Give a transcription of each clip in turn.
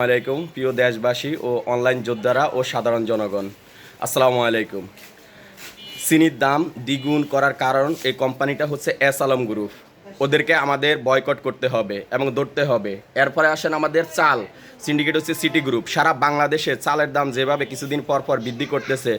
আলাইকুম, প্রিয় দেশবাসী ও অনলাইন যোদ্ধারা ও সাধারণ জনগণ। আসসালামু আলাইকুম। চিনির দাম দ্বিগুণ করার কারণ এই কোম্পানিটা হচ্ছে এস আলম গ্রুপ। ওদেরকে আমাদের বয়কট করতে হবে এবং ধরতে হবে। এরপরে আসেন আমাদের চাল সিন্ডিকেট হচ্ছে সিটি গ্রুপ সারা বাংলাদেশে চালের দাম যেভাবে কিছুদিন পর পর বৃদ্ধি করতেছে,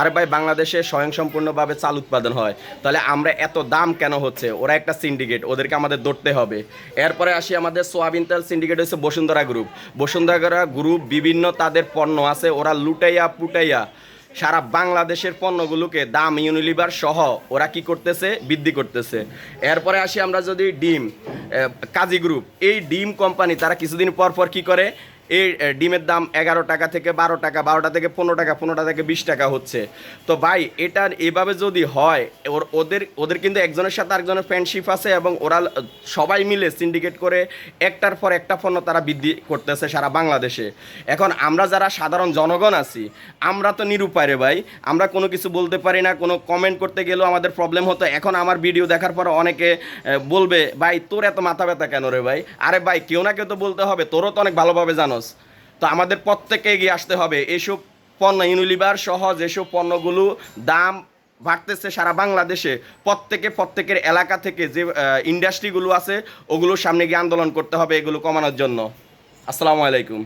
আর ভাই বাংলাদেশে স্বয়ংসম্পূর্ণভাবে চাল উৎপাদন হয়, তাহলে আমরা এত দাম কেন হচ্ছে? ওরা একটা সিন্ডিকেট ওদেরকে আমাদের ধরতে হবে। এরপরে আসি আমাদের সোয়াবিন তেল সিন্ডিকেট হচ্ছে বসুন্ধরা গ্রুপ বসুন্ধরা গ্রুপ বিভিন্ন তাদের পণ্য আছে, ওরা লুটাইয়া পুটাইয়া সারা বাংলাদেশের পণ্যগুলোকে দাম ইউনিলিভার সহ ওরা কি করতেছে? বৃদ্ধি করতেছে। এরপরে আসি আমরা যদি ডিম কাজী গ্রুপ এই ডিম কোম্পানি তারা কিছুদিন পর পর কি করে? আহ, ডিমের দাম এগারো টাকা থেকে বারো টাকা বারোটা থেকে পনেরো টাকা পনেরোটা থেকে বিশ টাকা হচ্ছে। তো ভাই এটার এভাবে যদি হয় ওর ওদের ওদের কিন্তু একজনের সাথে আরেকজনের ফ্রেন্ডশিপ আছে এবং ওরা সবাই মিলে সিন্ডিকেট করে একটার পর একটা পণ্য তারা বৃদ্ধি করতেছে সারা বাংলাদেশে। এখন আমরা যারা সাধারণ জনগণ আছি আমরা তো নিরুপায় রে ভাই। আমরা কোনো কিছু বলতে পারি না কোনো কমেন্ট করতে গেলেও আমাদের প্রবলেম হতো। এখন আমার ভিডিও দেখার পর অনেকে বলবে ভাই তোর এত মাথা ব্যথা কেন রে ভাই? আরে ভাই কেউ না কেউ তো বলতে হবে তোরও তো অনেক ভালোভাবে জানোস তো আমাদের প্রত্যেকে এগিয়ে আসতে হবে। এসব পণ্য ইউনিলিভার সহ যেসব পণ্যগুলো দাম বাড়তেছে সারা বাংলাদেশে, প্রত্যেকে প্রত্যেকের এলাকা থেকে যে ইন্ডাস্ট্রিগুলো আছে, ওগুলোর সামনে গিয়ে আন্দোলন করতে হবে এগুলো কমানোর জন্য। আসসালামু আলাইকুম।